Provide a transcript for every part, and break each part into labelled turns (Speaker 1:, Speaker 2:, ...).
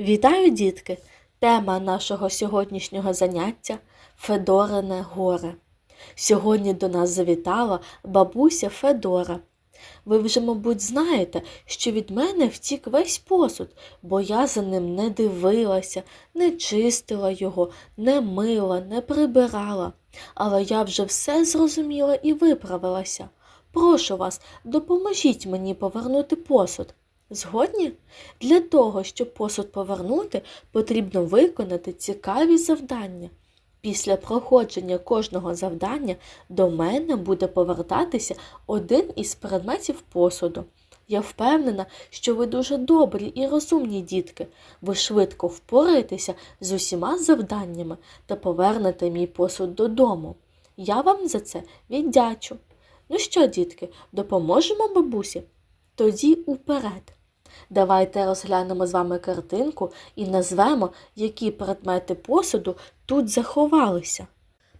Speaker 1: Вітаю, дітки! Тема нашого сьогоднішнього заняття Федорине горе. Сьогодні до нас завітала бабуся Федора. Ви вже, мабуть, знаєте, що від мене втік весь посуд, бо я за ним не дивилася, не чистила його, не мила, не прибирала. Але я вже все зрозуміла і виправилася. Прошу вас, допоможіть мені повернути посуд. Згодні? Для того, щоб посуд повернути, потрібно виконати цікаві завдання. Після проходження кожного завдання до мене буде повертатися один із предметів посуду. Я впевнена, що ви дуже добрі і розумні дітки. Ви швидко впораєтеся з усіма завданнями та повернете мій посуд додому. Я вам за це віддячу. Ну що, дітки, допоможемо бабусі? Тоді уперед. Давайте розглянемо з вами картинку і назвемо, які предмети посуду тут заховалися.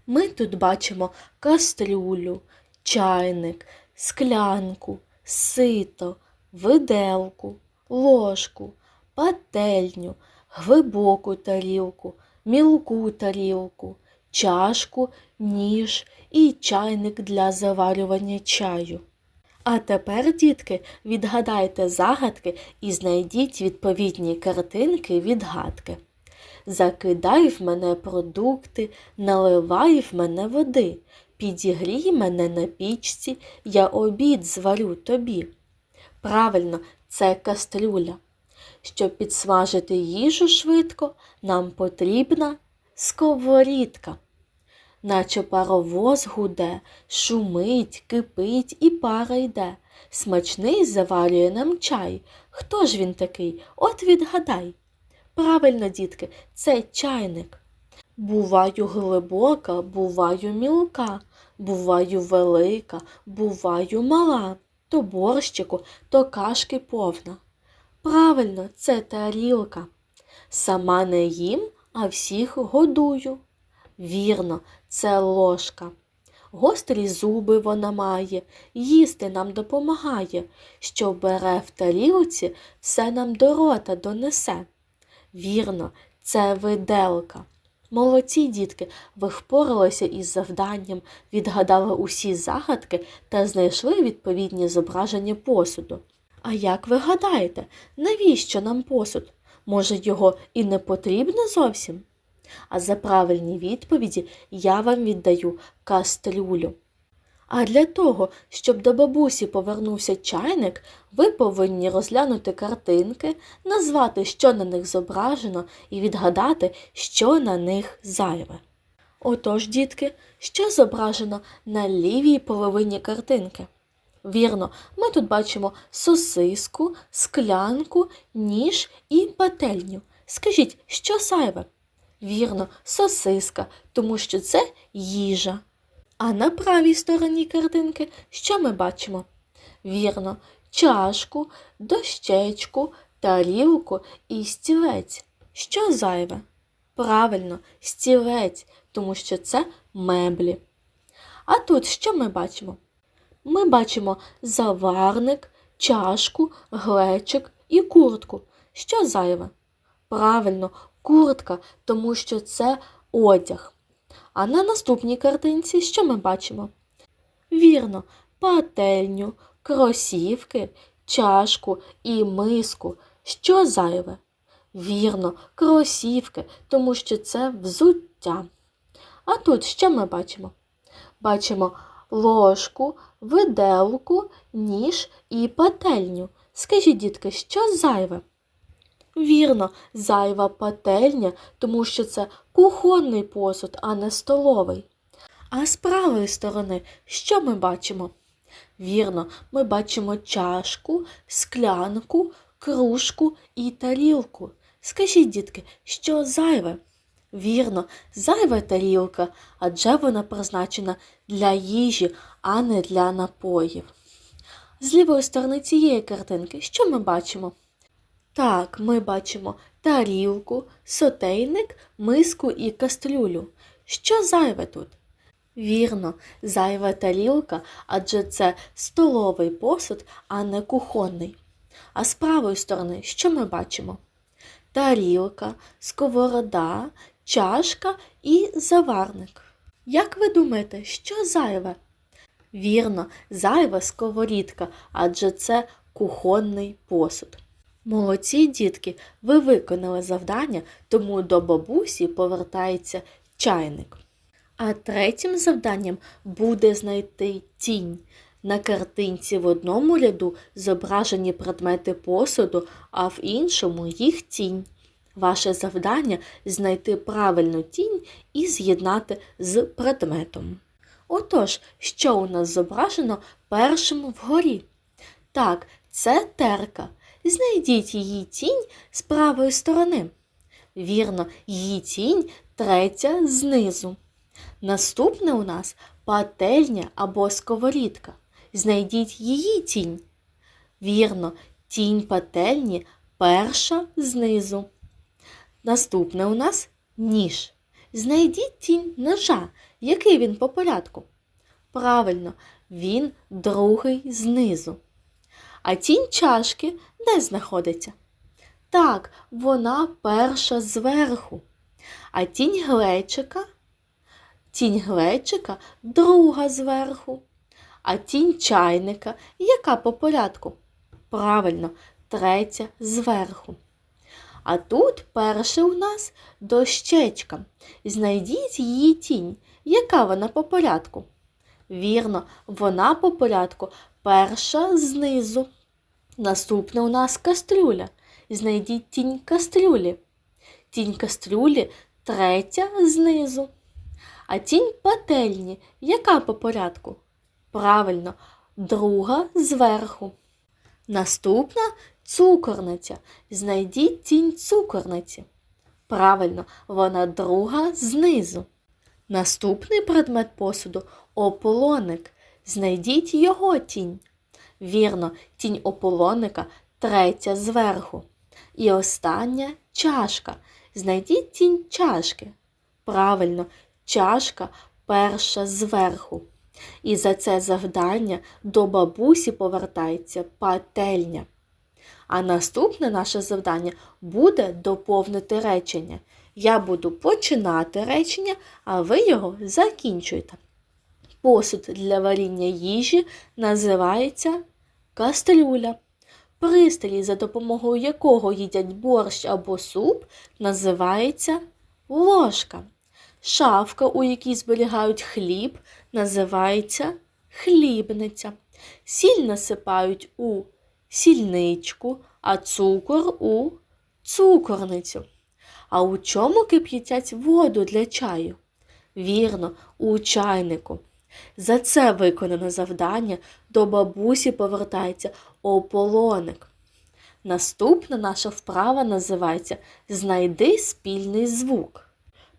Speaker 1: Ми тут бачимо кастрюлю, чайник, склянку, сито, виделку, ложку, пательню, глибоку тарілку, мілку тарілку, чашку, ніж і чайник для заварювання чаю. А тепер, дітки, відгадайте загадки і знайдіть відповідні картинки відгадки. Закидай в мене продукти, наливай в мене води, підігрій мене на пічці, я обід зварю тобі. Правильно, це кастрюля. Щоб підсмажити їжу швидко, нам потрібна сковорідка наче паровоз гуде, шумить, кипить і пара йде. Смачний заварює нам чай. Хто ж він такий? От відгадай. Правильно, дітки, це чайник. Буваю глибока, буваю мілка, буваю велика, буваю мала, то борщику, то кашки повна. Правильно, це тарілка. Сама не їм, а всіх годую. Вірно, це ложка. Гострі зуби вона має, їсти нам допомагає, що бере в тарілці, все нам до рота донесе. Вірно, це виделка. Молодці дітки, ви впоралися із завданням, відгадали усі загадки та знайшли відповідні зображення посуду. А як ви гадаєте, навіщо нам посуд? Може, його і не потрібно зовсім? А за правильні відповіді я вам віддаю кастрюлю. А для того, щоб до бабусі повернувся чайник, ви повинні розглянути картинки, назвати, що на них зображено, і відгадати, що на них зайве. Отож, дітки, що зображено на лівій половині картинки? Вірно, ми тут бачимо сосиску, склянку, ніж і пательню. Скажіть, що зайве? Вірно, сосиска, тому що це їжа. А на правій стороні картинки що ми бачимо? Вірно, чашку, дощечку, тарілку і стілець. Що зайве? Правильно, стілець, тому що це меблі. А тут що ми бачимо? Ми бачимо заварник, чашку, глечик і куртку. Що зайве? Правильно, куртка, тому що це одяг. А на наступній картинці що ми бачимо? Вірно, пательню, кросівки, чашку і миску. Що зайве? Вірно, кросівки, тому що це взуття. А тут що ми бачимо? Бачимо ложку, виделку, ніж і пательню. Скажіть, дітки, що зайве? Вірно, зайва пательня, тому що це кухонний посуд, а не столовий. А з правої сторони що ми бачимо? Вірно, ми бачимо чашку, склянку, кружку і тарілку. Скажіть, дітки, що зайве? Вірно, зайва тарілка, адже вона призначена для їжі, а не для напоїв. З лівої сторони цієї картинки що ми бачимо? Так, ми бачимо тарілку, сотейник, миску і кастрюлю. Що зайве тут? Вірно, зайва тарілка, адже це столовий посуд, а не кухонний. А з правої сторони що ми бачимо? тарілка, сковорода, чашка і заварник. Як ви думаєте, що зайве? Вірно, зайва сковорідка, адже це кухонний посуд. Молодці дітки, ви виконали завдання, тому до бабусі повертається чайник. А третім завданням буде знайти тінь. На картинці в одному ряду зображені предмети посуду, а в іншому їх тінь. Ваше завдання знайти правильну тінь і з'єднати з предметом. Отож, що у нас зображено першим вгорі? Так, це терка. Знайдіть її тінь з правої сторони. Вірно, її тінь третя знизу. Наступне у нас пательня або сковорідка. Знайдіть її тінь. Вірно, тінь пательні перша знизу. Наступне у нас ніж. Знайдіть тінь ножа. Який він по порядку? Правильно, він другий знизу. А тінь чашки де знаходиться? Так, вона перша зверху. А тінь глечика? Тінь глечика друга зверху. А тінь чайника яка по порядку? Правильно, третя зверху. А тут перше у нас дощечка. Знайдіть її тінь. Яка вона по порядку? Вірно, вона по порядку перша знизу. Наступна у нас кастрюля. Знайдіть тінь кастрюлі. Тінь кастрюлі третя знизу. А тінь пательні яка по порядку? Правильно, друга зверху. Наступна цукорниця. Знайдіть тінь цукорниці. Правильно, вона друга знизу. Наступний предмет посуду ополоник. Знайдіть його тінь. Вірно, тінь ополоника третя зверху. І остання чашка. Знайдіть тінь чашки. Правильно, чашка перша зверху. І за це завдання до бабусі повертається пательня. А наступне наше завдання буде доповнити речення. Я буду починати речення, а ви його закінчуєте. Посуд для варіння їжі називається кастрюля. Пристрій, за допомогою якого їдять борщ або суп, називається ложка. Шафка, у якій зберігають хліб, називається хлібниця. Сіль насипають у сільничку, а цукор у цукорницю. А у чому кип'ятять воду для чаю? Вірно, у чайнику. За це виконане завдання до бабусі повертається ополоник. Наступна наша вправа називається Знайди спільний звук.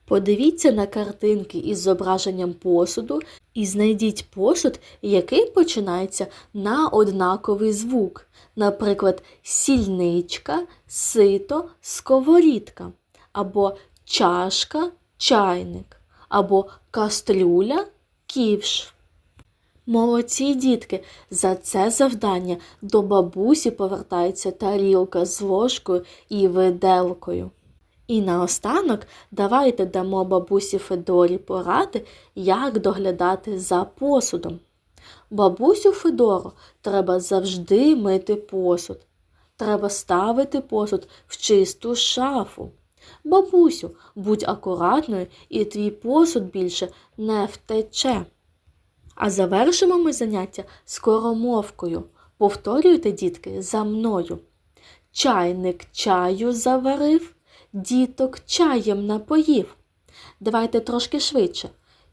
Speaker 1: Подивіться на картинки із зображенням посуду і знайдіть посуд, який починається на однаковий звук. Наприклад, сільничка, сито, сковорідка, або чашка, чайник, або кастрюля, ківш. Молодці дітки, за це завдання до бабусі повертається тарілка з ложкою і виделкою. І наостанок давайте дамо бабусі Федорі поради, як доглядати за посудом. Бабусю Федору треба завжди мити посуд. Треба ставити посуд в чисту шафу. Бабусю, будь акуратною, і твій посуд більше не втече. А завершимо ми заняття скоромовкою. Повторюйте, дітки, за мною. Чайник чаю заварив, діток чаєм напоїв. Давайте трошки швидше.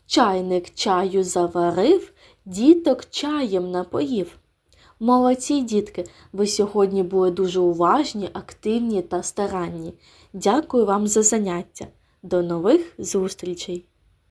Speaker 1: Чайник чаю заварив, діток чаєм напоїв. Молодці дітки, ви сьогодні були дуже уважні, активні та старанні. Дякую вам за заняття. До нових зустрічей!